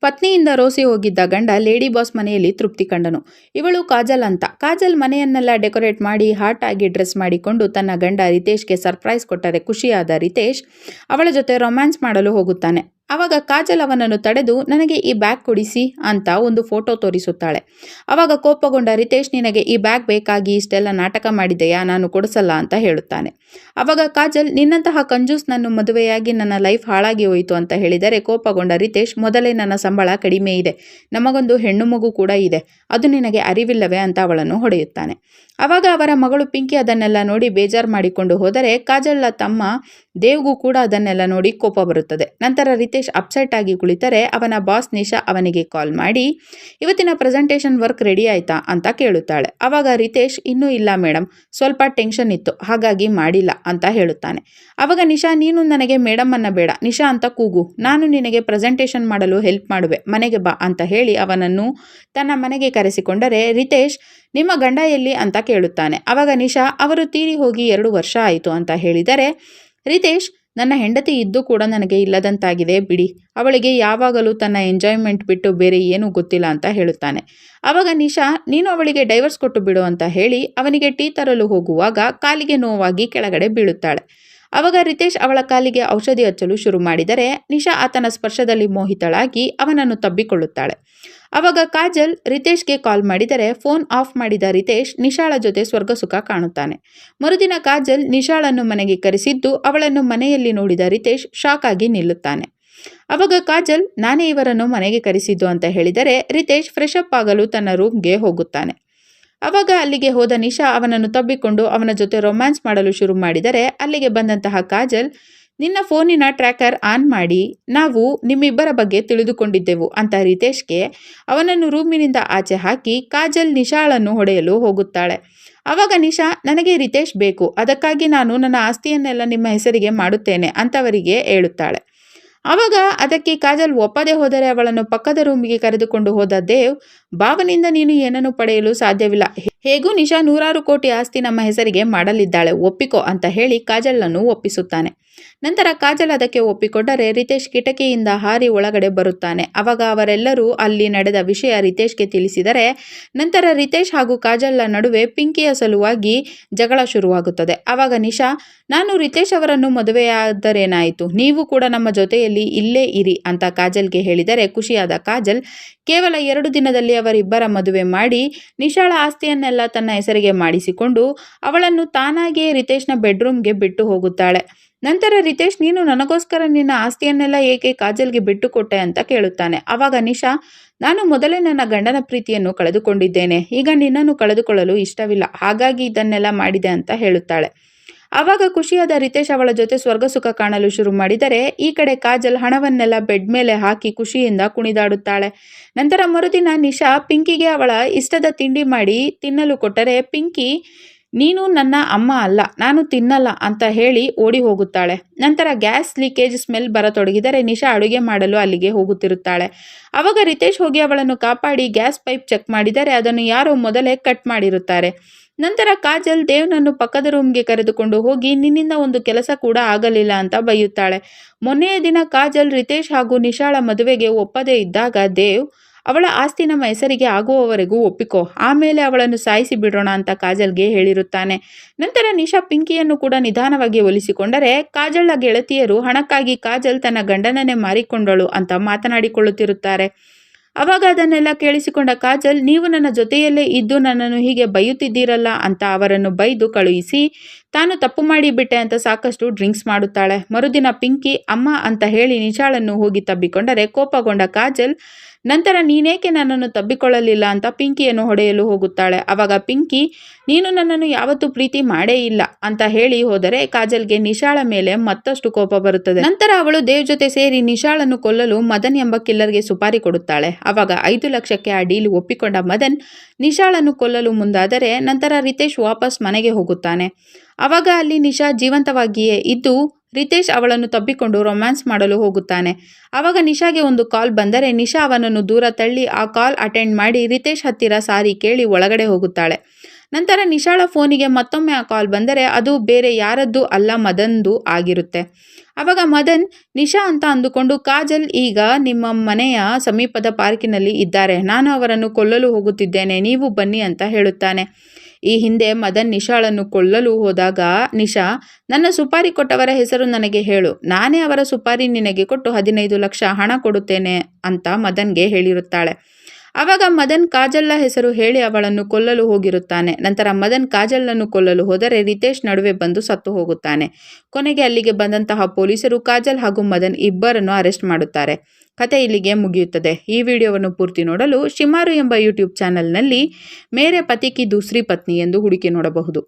ಪತ್ನಿಯಿಂದ ರೋಸಿ ಹೋಗಿದ್ದ ಗಂಡ lady boss ಮನೆಯಲ್ಲಿ ತೃಪ್ತಿ ಕಂಡನು. ಇವಳು ಕಾಜಲ್ ಅಂತ. ಕಾಜಲ್ ಮನೆಯನ್ನೆಲ್ಲ ಡೆಕೋರೇಟ್ ಮಾಡಿ ಹಾಟ್ ಆಗಿ ಡ್ರೆಸ್ ಮಾಡಿಕೊಂಡು ತನ್ನ ಗಂಡ ರಿತೇಶ್ಗೆ ಸರ್ಪ್ರೈಸ್ ಕೊಟ್ಟರೆ ಖುಷಿಯಾದ ರಿತೇಶ್ ಅವಳ ಜೊತೆ ರೊಮ್ಯಾನ್ಸ್ ಮಾಡಲು ಹೋಗುತ್ತಾನೆ. ಆವಾಗ ಕಾಜಲ್ ಅವನನ್ನು ತಡೆದು, ನನಗೆ ಈ ಬ್ಯಾಗ್ ಕೊಡಿಸಿ ಅಂತ ಒಂದು ಫೋಟೋ ತೋರಿಸುತ್ತಾಳೆ. ಆವಾಗ ಕೋಪಗೊಂಡ ರಿತೇಶ್, ನಿನಗೆ ಈ ಬ್ಯಾಗ್ ಬೇಕಾಗಿ ಇಷ್ಟೆಲ್ಲ ನಾಟಕ ಮಾಡಿದೆಯಾ? ನಾನು ಕೊಡಿಸಲ್ಲ ಅಂತ ಹೇಳುತ್ತಾನೆ. ಆವಾಗ ಕಾಜಲ್, ನಿನ್ನಂತಹ ಕಂಜೂಸ್ ನನ್ನ ಮದುವೆಯಾಗಿ ನನ್ನ ಲೈಫ್ ಹಾಳಾಗಿ ಹೋಯಿತು ಅಂತ ಹೇಳಿದರೆ ಕೋಪಗೊಂಡ ರಿತೇಶ್, ಮೊದಲೇ ನನ್ನ ಸಂಬಳ ಕಡಿಮೆ ಇದೆ. ನಮಗೊಂದು ಹೆಣ್ಣು ಮಗು ಕೂಡ ಇದೆ. ಅದು ನಿನಗೆ ಅರಿವಿಲ್ಲವೇ? ಅಂತ ಅವಳನ್ನು ಹೊಡೆಯುತ್ತಾನೆ. ಆವಾಗ ಅವರ ಮಗಳು ಪಿಂಕಿ ಅದನ್ನೆಲ್ಲ ನೋಡಿ ಬೇಜಾರು ಮಾಡಿಕೊಂಡು ಹೋದರೆ ಕಾಜಲ್ನ ತಮ್ಮ ದೇವ್ಗೂ ಕೂಡ ಅದನ್ನೆಲ್ಲ ನೋಡಿ ಕೋಪ ಬರುತ್ತದೆ. ನಂತರ ರಿತೇಶ್ ಅಪ್ಸೆಟ್ ಆಗಿ ಕುಳಿತರೆ ಅವನ ಬಾಸ್ ನಿಶಾ ಅವನಿಗೆ ಕಾಲ್ ಮಾಡಿ, ಇವತ್ತಿನ ಪ್ರೆಸೆಂಟೇಷನ್ ವರ್ಕ್ ರೆಡಿ ಆಯ್ತಾ? ಅಂತ ಕೇಳುತ್ತಾಳೆ. ಆವಾಗ ರಿತೇಶ್, ಇನ್ನೂ ಇಲ್ಲ ಮೇಡಮ್ ಸ್ವಲ್ಪ ಟೆನ್ಷನ್ ಇತ್ತು, ಹಾಗಾಗಿ ಮಾಡಿಲ್ಲ, ಅಂತ ಹೇಳುತ್ತಾನೆ. ಆವಾಗ ನಿಶಾ, ನೀನು ನನಗೆ ಮೇಡಮ್ ಬೇಡ, ನಿಶಾ ಅಂತ ಕೂಗು. ನಾನು ನಿನಗೆ ಪ್ರೆಸೆಂಟೇಷನ್ ಮಾಡಲು ಹೆಲ್ಪ್ ಮಾಡುವೆ, ಮನೆಗೆ ಬಾ, ಅಂತ ಹೇಳಿ ಅವನನ್ನು ತನ್ನ ಮನೆಗೆ ಕರೆಸಿಕೊಂಡರೆ ರಿತೇಶ್, ನಿಮ್ಮ ಗಂಡ ಎಲ್ಲಿ? ಅಂತ ಕೇಳುತ್ತಾನೆ. ಆವಾಗ ನಿಶಾ, ಅವರು ತೀರಿ ಹೋಗಿ ಎರಡು ವರ್ಷ ಆಯಿತು, ಅಂತ ಹೇಳಿದರೆ ರಿತೇಶ್, ನನ್ನ ಹೆಂಡತಿ ಇದ್ದು ಕೂಡ ನನಗೆ ಇಲ್ಲದಂತಾಗಿದೆ, ಬಿಡಿ. ಅವಳಿಗೆ ಯಾವಾಗಲೂ ತನ್ನ ಎಂಜಾಯ್ಮೆಂಟ್ ಬಿಟ್ಟು ಬೇರೆ ಏನೂ ಗೊತ್ತಿಲ್ಲ ಅಂತ ಹೇಳುತ್ತಾನೆ. ಆವಾಗ ನಿಶಾ, ನೀನು ಅವಳಿಗೆ ಡೈವರ್ಸ್ ಕೊಟ್ಟು ಬಿಡು ಅಂತ ಹೇಳಿ ಅವನಿಗೆ ಟೀ ತರಲು ಹೋಗುವಾಗ ಕಾಲಿಗೆ ನೋವಾಗಿ ಕೆಳಗಡೆ ಬೀಳುತ್ತಾಳೆ. ಆವಾಗ ರಿತೇಶ್ ಅವಳ ಕಾಲಿಗೆ ಔಷಧಿ ಹಚ್ಚಲು ಶುರು ಮಾಡಿದರೆ ನಿಶಾ ಆತನ ಸ್ಪರ್ಶದಲ್ಲಿ ಮೋಹಿತಳಾಗಿ ಅವನನ್ನು ತಬ್ಬಿಕೊಳ್ಳುತ್ತಾಳೆ. ಆವಾಗ ಕಾಜಲ್ ರಿತೇಶ್ಗೆ ಕಾಲ್ ಮಾಡಿದರೆ ಫೋನ್ ಆಫ್ ಮಾಡಿದ ರಿತೇಶ್ ನಿಶಾಳ ಜೊತೆ ಸ್ವರ್ಗ ಸುಖ ಕಾಣುತ್ತಾನೆ. ಮರುದಿನ ಕಾಜಲ್ ನಿಶಾಳನ್ನು ಮನೆಗೆ ಕರೆಸಿದ್ದು ಅವಳನ್ನು ಮನೆಯಲ್ಲಿ ನೋಡಿದ ರಿತೇಶ್ ಶಾಕ್ ಆಗಿ ನಿಲ್ಲುತ್ತಾನೆ. ಅವಾಗ ಕಾಜಲ್, ನಾನೇ ಇವರನ್ನು ಮನೆಗೆ ಕರೆಸಿದ್ದು ಅಂತ ಹೇಳಿದರೆ ರಿತೇಶ್ ಫ್ರೆಶ್ ಅಪ್ ಆಗಲು ತನ್ನ ರೂಮ್ಗೆ ಹೋಗುತ್ತಾನೆ. ಅವಾಗ ಅಲ್ಲಿಗೆ ಹೋದ ನಿಶಾ ಅವನನ್ನು ತಬ್ಬಿಕೊಂಡು ಅವನ ಜೊತೆ ರೊಮ್ಯಾನ್ಸ್ ಮಾಡಲು ಶುರು ಮಾಡಿದರೆ ಅಲ್ಲಿಗೆ ಬಂದಂತಹ ಕಾಜಲ್ ನಿನ್ನ ಫೋನಿನ ಟ್ರ್ಯಾಕರ್ ಆನ್ ಮಾಡಿ ನಾವು ನಿಮ್ಮಿಬ್ಬರ ಬಗ್ಗೆ ತಿಳಿದುಕೊಂಡಿದ್ದೆವು ಅಂತ ರಿತೇಶ್ಗೆ ಅವನನ್ನು ರೂಮಿನಿಂದ ಆಚೆ ಹಾಕಿ ಕಾಜಲ್ ನಿಶಾಳನ್ನು ಹೊಡೆಯಲು ಹೋಗುತ್ತಾಳೆ. ಆವಾಗ ನಿಶಾ, ನನಗೆ ರಿತೇಶ್ ಬೇಕು. ಅದಕ್ಕಾಗಿ ನಾನು ನನ್ನ ಆಸ್ತಿಯನ್ನೆಲ್ಲ ನಿಮ್ಮ ಹೆಸರಿಗೆ ಮಾಡುತ್ತೇನೆ ಅಂತವರಿಗೆ ಹೇಳುತ್ತಾಳೆ. ಆವಾಗ ಅದಕ್ಕೆ ಕಾಜಲ್ ಒಪ್ಪದೆ ಹೋದರೆ ಅವಳನ್ನು ಪಕ್ಕದ ರೂಮಿಗೆ ಕರೆದುಕೊಂಡು ಹೋದ ದೇವ್ ಭಾವನಿಂದ ನೀನು ಏನನ್ನು ಪಡೆಯಲು ಸಾಧ್ಯವಿಲ್ಲ. ಹೇಗೂ ನಿಶಾ ನೂರಾರು ಕೋಟಿ ಆಸ್ತಿ ನಮ್ಮ ಹೆಸರಿಗೆ ಮಾಡಲಿದ್ದಾಳೆ. ಒಪ್ಪಿಕೋ ಅಂತ ಹೇಳಿ ಕಾಜಲ್ನನ್ನು ಒಪ್ಪಿಸುತ್ತಾನೆ. ನಂತರ ಕಾಜಲ್ ಅದಕ್ಕೆ ಒಪ್ಪಿಕೊಂಡರೆ ರಿತೇಶ್ ಕಿಟಕಿಯಿಂದ ಹಾರಿ ಒಳಗಡೆ ಬರುತ್ತಾನೆ. ಅವಾಗ ಅವರೆಲ್ಲರೂ ಅಲ್ಲಿ ನಡೆದ ವಿಷಯ ರಿತೇಶ್ಗೆ ತಿಳಿಸಿದರೆ, ನಂತರ ರಿತೇಶ್ ಹಾಗೂ ಕಾಜಲ್ನ ನಡುವೆ ಪಿಂಕಿಯ ಸಲುವಾಗಿ ಜಗಳ ಶುರುವಾಗುತ್ತದೆ. ಆವಾಗ ನಿಶಾ, ನಾನು ರಿತೇಶ್ ಅವರನ್ನು ಮದುವೆಯಾದರೇನಾಯಿತು? ನೀವು ಕೂಡ ನಮ್ಮ ಜೊತೆಯಲ್ಲಿ ಇಲ್ಲೇ ಇರಿ ಅಂತ ಕಾಜಲ್ಗೆ ಹೇಳಿದರೆ ಖುಷಿಯಾದ ಕಾಜಲ್, ಕೇವಲ ಎರಡು ದಿನದಲ್ಲಿ ಅವರಿಬ್ಬರ ಮದುವೆ ಮಾಡಿ ನಿಶಾಳ ಆಸ್ತಿಯನ್ನೆಲ್ಲ ತನ್ನ ಹೆಸರಿಗೆ ಮಾಡಿಸಿಕೊಂಡು ಅವಳನ್ನು ತಾನಾಗಿಯೇ ರಿತೇಶ್ನ ಬೆಡ್ರೂಮ್ಗೆ ಬಿಟ್ಟು ಹೋಗುತ್ತಾಳೆ. ನಂತರ ರಿತೇಶ್, ನೀನು ನನಗೋಸ್ಕರ ನಿನ್ನ ಆಸ್ತಿಯನ್ನೆಲ್ಲ ಏಕೆ ಕಾಜಲ್ಗೆ ಬಿಟ್ಟುಕೊಟ್ಟೆ ಅಂತ ಕೇಳುತ್ತಾನೆ. ಆವಾಗ ನಿಶಾ, ನಾನು ಮೊದಲೇ ನನ್ನ ಗಂಡನ ಪ್ರೀತಿಯನ್ನು ಕಳೆದುಕೊಂಡಿದ್ದೇನೆ. ಈಗ ನಿನ್ನನ್ನು ಕಳೆದುಕೊಳ್ಳಲು ಇಷ್ಟವಿಲ್ಲ. ಹಾಗಾಗಿ ಇದನ್ನೆಲ್ಲ ಮಾಡಿದೆ ಅಂತ ಹೇಳುತ್ತಾಳೆ. ಆವಾಗ ಖುಷಿಯಾದ ರಿತೇಶ್ ಅವಳ ಜೊತೆ ಸ್ವರ್ಗ ಸುಖ ಕಾಣಲು ಶುರು ಮಾಡಿದರೆ ಈ ಕಡೆ ಕಾಜಲ್ ಹಣವನ್ನೆಲ್ಲ ಬೆಡ್ ಮೇಲೆ ಹಾಕಿ ಖುಷಿಯಿಂದ ಕುಣಿದಾಡುತ್ತಾಳೆ. ನಂತರ ಮರುದಿನ ನಿಶಾ ಪಿಂಕಿಗೆ ಅವಳ ಇಷ್ಟದ ತಿಂಡಿ ಮಾಡಿ ತಿನ್ನಲು ಕೊಟ್ಟರೆ, ಪಿಂಕಿ, ನೀನು ನನ್ನ ಅಮ್ಮ ಅಲ್ಲ, ನಾನು ತಿನ್ನಲ್ಲ ಅಂತ ಹೇಳಿ ಓಡಿ ಹೋಗುತ್ತಾಳೆ. ನಂತರ ಗ್ಯಾಸ್ ಲೀಕೇಜ್ ಸ್ಮೆಲ್ ಬರತೊಡಗಿದರೆ ನಿಶಾ ಅಡುಗೆ ಮಾಡಲು ಅಲ್ಲಿಗೆ ಹೋಗುತ್ತಿರುತ್ತಾಳೆ. ಆವಾಗ ರಿತೇಶ್ ಹೋಗಿ ಅವಳನ್ನು ಕಾಪಾಡಿ ಗ್ಯಾಸ್ ಪೈಪ್ ಚೆಕ್ ಮಾಡಿದರೆ ಅದನ್ನು ಯಾರೋ ಮೊದಲೇ ಕಟ್ ಮಾಡಿರುತ್ತಾರೆ. ನಂತರ ಕಾಜಲ್ ದೇವ್ನನ್ನು ಪಕ್ಕದ ರೂಮ್ಗೆ ಕರೆದುಕೊಂಡು ಹೋಗಿ, ನಿನ್ನಿಂದ ಒಂದು ಕೆಲಸ ಕೂಡ ಆಗಲಿಲ್ಲ ಅಂತ ಬೈಯುತ್ತಾಳೆ. ಮೊನ್ನೆಯ ದಿನ ಕಾಜಲ್, ರಿತೇಶ್ ಹಾಗೂ ನಿಶಾಳ ಮದುವೆಗೆ ಒಪ್ಪದೇ ಇದ್ದಾಗ ದೇವ್ ಅವಳ ಆಸ್ತಿ ನಮ್ಮ ಹೆಸರಿಗೆ ಆಗುವವರೆಗೂ ಒಪ್ಪಿಕೋ, ಆಮೇಲೆ ಅವಳನ್ನು ಸಾಯಿಸಿ ಬಿಡೋಣ ಅಂತ ಕಾಜಲ್ಗೆ ಹೇಳಿರುತ್ತಾನೆ. ನಂತರ ನಿಶಾ ಪಿಂಕಿಯನ್ನು ಕೂಡ ನಿಧಾನವಾಗಿ ಒಲಿಸಿಕೊಂಡರೆ ಕಾಜಲ್ನ ಗೆಳತಿಯರು ಹಣಕ್ಕಾಗಿ ಕಾಜಲ್ ತನ್ನ ಗಂಡನನ್ನೇ ಮಾರಿಕೊಂಡಳು ಅಂತ ಮಾತನಾಡಿಕೊಳ್ಳುತ್ತಿರುತ್ತಾರೆ. ಅವಾಗ ಅದನ್ನೆಲ್ಲ ಕೇಳಿಸಿಕೊಂಡ ಕಾಜಲ್, ನೀವು ನನ್ನ ಜೊತೆಯಲ್ಲೇ ಇದ್ದು ನನ್ನನ್ನು ಹೀಗೆ ಬೈಯುತ್ತಿದ್ದೀರಲ್ಲ ಅಂತ ಅವರನ್ನು ಬೈದು ಕಳುಹಿಸಿ, ತಾನು ತಪ್ಪು ಮಾಡಿಬಿಟ್ಟೆ ಅಂತ ಸಾಕಷ್ಟು ಡ್ರಿಂಕ್ಸ್ ಮಾಡುತ್ತಾಳೆ. ಮರುದಿನ ಪಿಂಕಿ, ಅಮ್ಮ ಅಂತ ಹೇಳಿ ನಿಶಾಳನ್ನು ಹೋಗಿ ತಬ್ಬಿಕೊಂಡರೆ ಕೋಪಗೊಂಡ ಕಾಜಲ್, ನಂತರ ನೀನೇಕೆ ನನ್ನನ್ನು ತಬ್ಬಿಕೊಳ್ಳಲಿಲ್ಲ ಅಂತ ಪಿಂಕಿಯನ್ನು ಹೊಡೆಯಲು ಹೋಗುತ್ತಾಳೆ. ಅವಾಗ ಪಿಂಕಿ, ನೀನು ನನ್ನನ್ನು ಯಾವತ್ತೂ ಪ್ರೀತಿ ಮಾಡೇ ಇಲ್ಲ ಅಂತ ಹೇಳಿ ಹೋದರೆ ಕಾಜಲ್ಗೆ ನಿಶಾಳ ಮೇಲೆ ಮತ್ತಷ್ಟು ಕೋಪ ಬರುತ್ತದೆ. ನಂತರ ಅವಳು ದೇವ್ ಜೊತೆ ಸೇರಿ ನಿಶಾಳನ್ನು ಕೊಲ್ಲಲು ಮದನ್ ಎಂಬ ಕಿಲ್ಲರ್ಗೆ ಸುಪಾರಿ ಕೊಡುತ್ತಾಳೆ. ಅವಾಗ ಐದು ಲಕ್ಷಕ್ಕೆ ಆ ಡೀಲ್ ಒಪ್ಪಿಕೊಂಡ ಮದನ್ ನಿಶಾಳನ್ನು ಕೊಲ್ಲಲು ಮುಂದಾದರೆ ನಂತರ ರಿತೇಶ್ ವಾಪಸ್ ಮನೆಗೆ ಹೋಗುತ್ತಾನೆ. ಆವಾಗ ಅಲ್ಲಿ ನಿಶಾ ಜೀವಂತವಾಗಿಯೇ ಇದ್ದು ರಿತೇಶ್ ಅವಳನ್ನು ತಬ್ಬಿಕೊಂಡು ರೊಮ್ಯಾನ್ಸ್ ಮಾಡಲು ಹೋಗುತ್ತಾನೆ. ಆವಾಗ ನಿಶಾಗೆ ಒಂದು ಕಾಲ್ ಬಂದರೆ ನಿಶಾ ಅವನನ್ನು ದೂರ ತಳ್ಳಿ ಆ ಕಾಲ್ ಅಟೆಂಡ್ ಮಾಡಿ ರಿತೇಶ್ ಹತ್ತಿರ ಸಾರಿ ಕೇಳಿ ಒಳಗಡೆ ಹೋಗುತ್ತಾಳೆ. ನಂತರ ನಿಶಾಳ ಫೋನಿಗೆ ಮತ್ತೊಮ್ಮೆ ಆ ಕಾಲ್ ಬಂದರೆ ಅದು ಬೇರೆ ಯಾರದ್ದು ಅಲ್ಲ ಮದನ್ದು ಆಗಿರುತ್ತೆ. ಆವಾಗ ಮದನ್, ನಿಶಾ ಅಂತ ಅಂದುಕೊಂಡು ಕಾಜಲ್ ಈಗ ನಿಮ್ಮ ಮನೆಯ ಸಮೀಪದ ಪಾರ್ಕಿನಲ್ಲಿ ಇದ್ದಾರೆ. ನಾನು ಅವರನ್ನು ಕೊಲ್ಲಲು ಹೋಗುತ್ತಿದ್ದೇನೆ. ನೀವು ಬನ್ನಿ ಅಂತ ಹೇಳುತ್ತಾನೆ. ಈ ಹಿಂದೆ ಮದನ್ ನಿಶಾಳನ್ನು ಕೊಲ್ಲಲು ಹೋದಾಗ, ನಿಶಾ, ನನ್ನ ಸುಪಾರಿ ಕೊಟ್ಟವರ ಹೆಸರು ನನಗೆ ಹೇಳು. ನಾನೇ ಅವರ ಸುಪಾರಿ ನಿನಗೆ ಕೊಟ್ಟು ಹದಿನೈದು ಲಕ್ಷ ಹಣ ಕೊಡುತ್ತೇನೆ ಅಂತ ಮದನ್ಗೆ ಹೇಳಿರುತ್ತಾಳೆ. ಆವಾಗ ಮದನ್ ಕಾಜಲ್ನ ಹೆಸರು ಹೇಳಿ ಅವಳನ್ನು ಕೊಲ್ಲಲು ಹೋಗಿರುತ್ತಾನೆ. ನಂತರ ಮದನ್ ಕಾಜಲ್ನನ್ನು ಕೊಲ್ಲಲು ಹೋದರೆ ರಿತೇಶ್ ನಡುವೆ ಬಂದು ಸತ್ತು ಹೋಗುತ್ತಾನೆ. ಕೊನೆಗೆ ಅಲ್ಲಿಗೆ ಬಂದಂತಹ ಪೊಲೀಸರು ಕಾಜಲ್ ಹಾಗೂ ಮದನ್ ಇಬ್ಬರನ್ನು ಅರೆಸ್ಟ್ ಮಾಡುತ್ತಾರೆ. ಕತೆ ಇಲ್ಲಿಗೆ ಮುಗಿಯುತ್ತದೆ. ಈ ವಿಡಿಯೋವನ್ನು ಪೂರ್ತಿ ನೋಡಲು ಶಿಮಾರು ಎಂಬ ಯೂಟ್ಯೂಬ್ ಚಾನೆಲ್ನಲ್ಲಿ ಮೇರೆ ಪತಿ ಕಿ ದೂಸರಿ ಪತ್ನಿ ಎಂದು ಹುಡುಕಿ ನೋಡಬಹುದು.